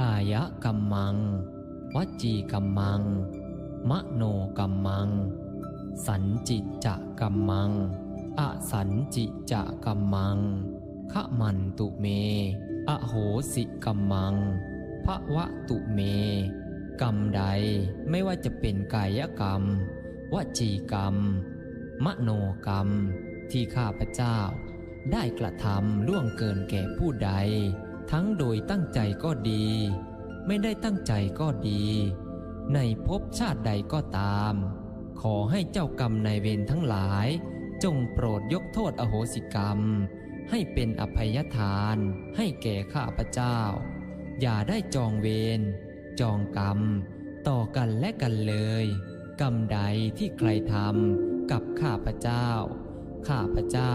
กายกัมมัง วจีกัมมัง มโนกัมมัง สันจิจะกัมมัง อสันจิจะกัมมังขมันตุเม อโหสิกัมมังภวะตุเม กรรมใดไม่ว่าจะเป็นกายกรรม วจีกรรม มโนกรรม ที่ข้าพเจ้า ได้กระทำล่วงเกินแก่ผู้ใด ทั้งโดยตั้งใจก็ดี ไม่ได้ตั้งใจก็ดี ในภพชาติใดก็ตาม ขอให้เจ้ากรรมนายเวรทั้งหลาย จงโปรดยกโทษอโหสิกรรม ให้เป็นอภัยทาน ให้แก่ข้าพเจ้า อย่าได้จองเวรจองกรรม ต่อกันและกันเลย กรรมใดที่ใครทำกับข้าพเจ้า ข้าพเจ้า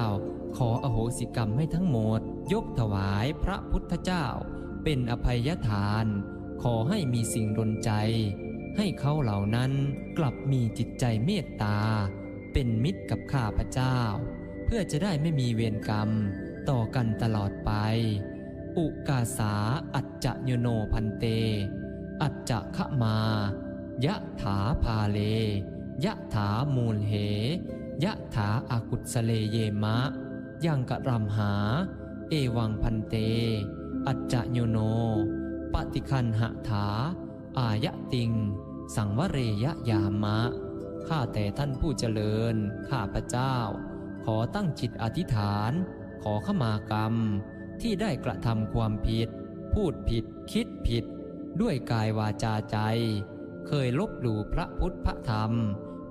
ขออโหสิกรรมให้ทั้งหมด ยกถวายพระพุทธเจ้า เป็นอภัยทาน ขอให้มีสิ่งดลใจ ให้เขาเหล่านั้นกลับมีจิตใจเมตตา เป็นมิตรกับข้าพเจ้า เพื่อจะได้ไม่มีเวรกรรม ต่อกันตลอดไป อุกาสาอัจจะโยโนพันเต อัจจะขะมายะถาพาเลยะถามูลเหยะถาอากุศเลเยมะ ยังกะรำหา เอวังพันเต อัจจะโยโน ปฏิคันหะถา อายะติง สังวเรยะยามะ ข้าแต่ท่านผู้เจริญ ข้าพระเจ้า ขอตั้งจิตอธิษฐาน ขอขมากรรม ที่ได้กระทำความผิด พูดผิด คิดผิด ด้วยกายวาจาใจ เคยลบหลู่พระพุทธพระธรรม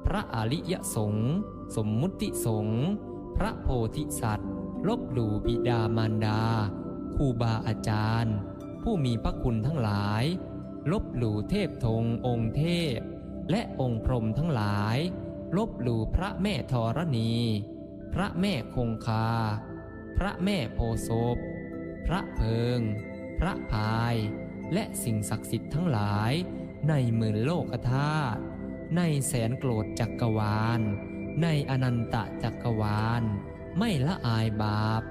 พระอริยสงฆ์สมมุติสงฆ์ พระโพธิสัตว์ ลบหลู่บิดามารดาครูบาอาจารย์ ผู้มีพระคุณทั้งหลาย ลบหลู่เทพธงองค์เทพ และองค์พรหมทั้งหลาย ลบหลู่พระแม่ธรณี พระแม่คงคา พระแม่โพศพพระเพิง พระพาย และสิ่งศักดิ์สิทธิ์ทั้งหลาย ในหมื่นโลกธาตุในแสนโกรธจักรวาล ในอนันตจักรวาล ไม่ละอายบาป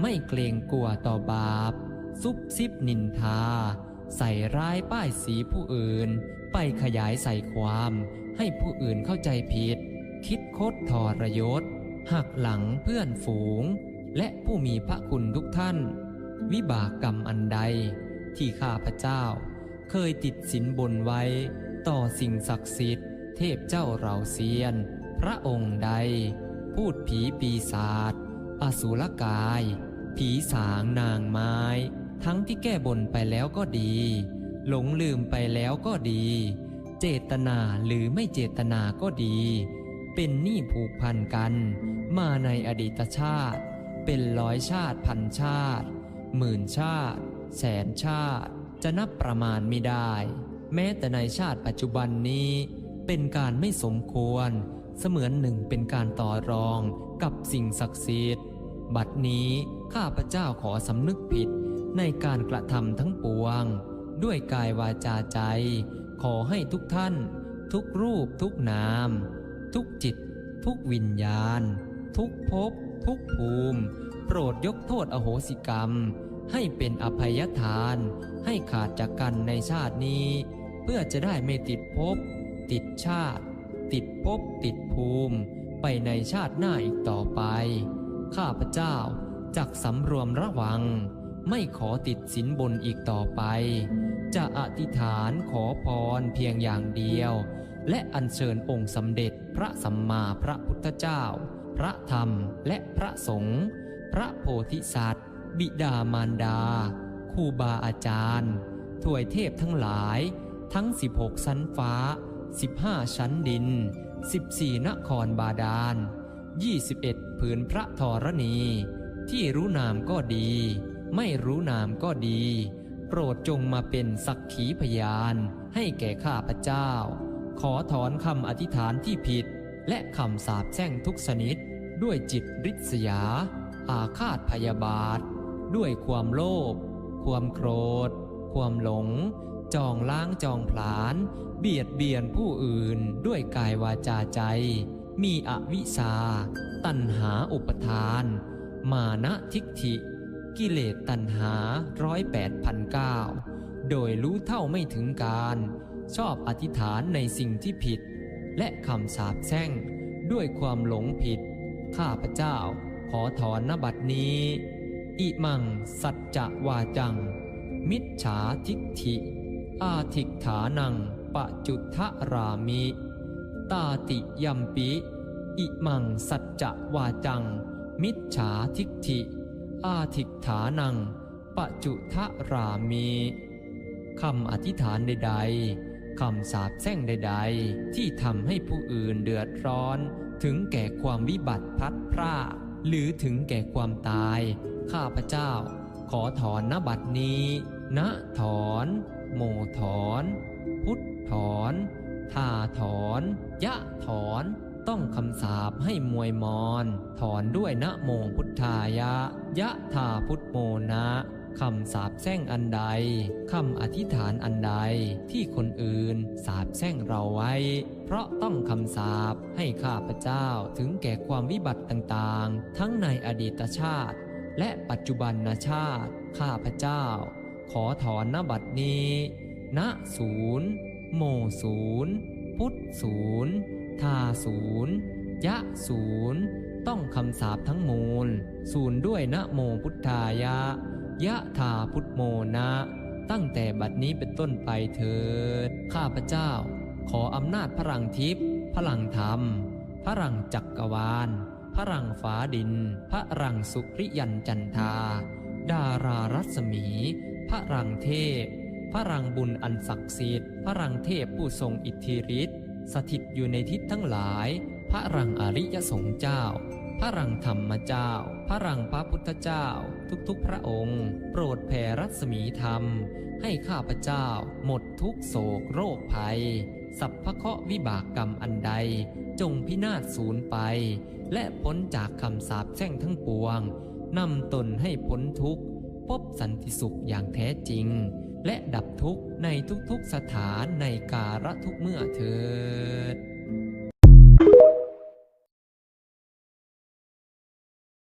ไม่เกรงกลัวต่อบาป ซุบซิบนินทา ใส่ร้ายป้ายสีผู้อื่น ไปขยายใส่ความให้ผู้อื่นเข้าใจผิด คิดคดทรยศ หักหลังเพื่อนฝูง และผู้มีพระคุณทุกท่าน วิบากกรรมอันใด ที่ข้าพเจ้า เคยติดสินบนไว้ ต่อสิ่งศักดิ์สิทธิ์ เทพเจ้าเราเซียน พระองค์ใด พูดผีปีศาจอสุรกาย ผีสางนางไม้ ทั้งที่แก้บนไปแล้วก็ดี หลงลืมไปแล้วก็ดี เจตนาหรือไม่เจตนาก็ดี เป็นหนี้ผูกพันกัน มาในอดีตชาติ เป็นร้อยชาติพันชาติ หมื่นชาติ แสนชาติ จะนับประมาณไม่ได้ แม้แต่ในชาติปัจจุบันนี้ เป็นการไม่สมควร เสมือนหนึ่งเป็นการต่อรองกับสิ่งศักดิ์สิทธิ์ บัดนี้ข้าพเจ้าขอสำนึกผิดในการกระทำทั้งปวง ด้วยกายวาจาใจ ขอให้ทุกท่าน ทุกรูปทุกนาม ทุกจิต ทุกวิญญาณ ทุกภพทุกภูมิ โปรดยกโทษอโหสิกรรม ให้เป็นอภัยทาน ให้ขาดจากกันในชาตินี้ เพื่อจะได้ไม่ติดภพติดชาติ ติดภพติดภูมิ ไปในชาติหน้าอีกต่อไป ข้าพเจ้าจักสำรวมระวัง ไม่ขอติดสินบนอีกต่อไป จะอธิษฐานขอพรเพียงอย่างเดียว และอัญเชิญองค์สมเด็จพระสัมมาพระพุทธเจ้า พระธรรมและพระสงฆ์พระโพธิสัตว์ บิดามารดาครูบาอาจารย์ ถวยเทพทั้งหลายทั้ง 16ชั้นฟ้า 15 ชั้นดิน 14 นครบาดาล 21 ผืนพระธรณี ที่รู้นามก็ดี ไม่รู้นามก็ดี โปรดจงมาเป็นสักขีพยาน ให้แก่ข้าพเจ้า ขอถอนคำอธิษฐานที่ผิด และคำสาปแช่งทุกชนิด ด้วยจิตริษยา อาฆาตพยาบาท ด้วยความโลภความโกรธ ความหลง จองล้างจองผลาญเบียดเบียนผู้อื่นด้วยกายวาจาใจ มีอวิชาตัณหาอุปทาน มานะทิฏฐิ กิเลสตัณหาร้อยแปดพันเก้าโดยรู้เท่าไม่ถึงการ ชอบอธิษฐานในสิ่งที่ผิด และคำสาปแช่งด้วยความหลงผิด ข้าพเจ้าขอถอนนบัดนี้ อิมังสัจจะวาจัง มิจฉาทิฏฐิ อาทิกขานังปะจุทะรามิ ตาติยัมปิ อิมังสัจจะวาจัง มิจฉาทิฏฐิ อาทิกขานังปะจุทะรามิคำอธิษฐานใดๆคำสาปแช่งใดๆ ที่ทำให้ผู้อื่นเดือดร้อน ถึงแก่ความวิบัติพัดพรากหรือถึงแก่ความตาย ข้าพเจ้า ขอถอนนบัดนี้ณถอน โมถอน พุทธถอนทาถอน ยะถอน ต้องคำสาปให้มวยมอนถอนด้วยนะโมพุทธายะ ยะทาพุทโมนะคำสาปแช่งอันใด คำอธิษฐานอันใดที่คนอื่นสาปแช่งเราไว้ เพราะต้องคำสาปให้ข้าพเจ้าถึงแก่ความวิบัติต่างๆ ทั้งในอดีตชาติ และปัจจุบันชาติ ข้าพเจ้า ขอถอนนบัดนี้ ณศูนย์โมศูนย์พุทธศูนย์ทาศูนย์ยะศูนย์ต้องคำสาปทั้งมูล ศูนย์ด้วยนะโมพุทธายะ ยะทาพุทโมนะ ตั้งแต่บัดนี้เป็นต้นไปเถิด ข้าพเจ้า ขออำนาจพลังทิพย์พลังธรรม พลังจักกรวาล พลังฟ้าดิน พลังสุริยันจันทา ดารารัศมี พลังเทพพลังบุญอันศักดิ์สิทธิ์พลังเทพผู้ทรงอิทธิฤทธิ์สถิตอยู่ในทิศทั้งหลาย พระรังอริยสงฆ์เจ้า พระรังธรรมเจ้า พระรังพระพุทธเจ้า ทุกๆพระองค์ โปรดแผ่รัศมีธรรม ให้ข้าพเจ้า หมดทุกโศกโรคภัย สัพพะเคราะวิบากกรรมอันใด จงพินาศสูญไป และพ้นจากคำสาปแช่งทั้งปวงนำตนให้พ้นทุกข์ พบสันติสุขอย่างแท้จริง และดับทุกข์ในทุกๆสถานในการะทุกเมื่อเถิด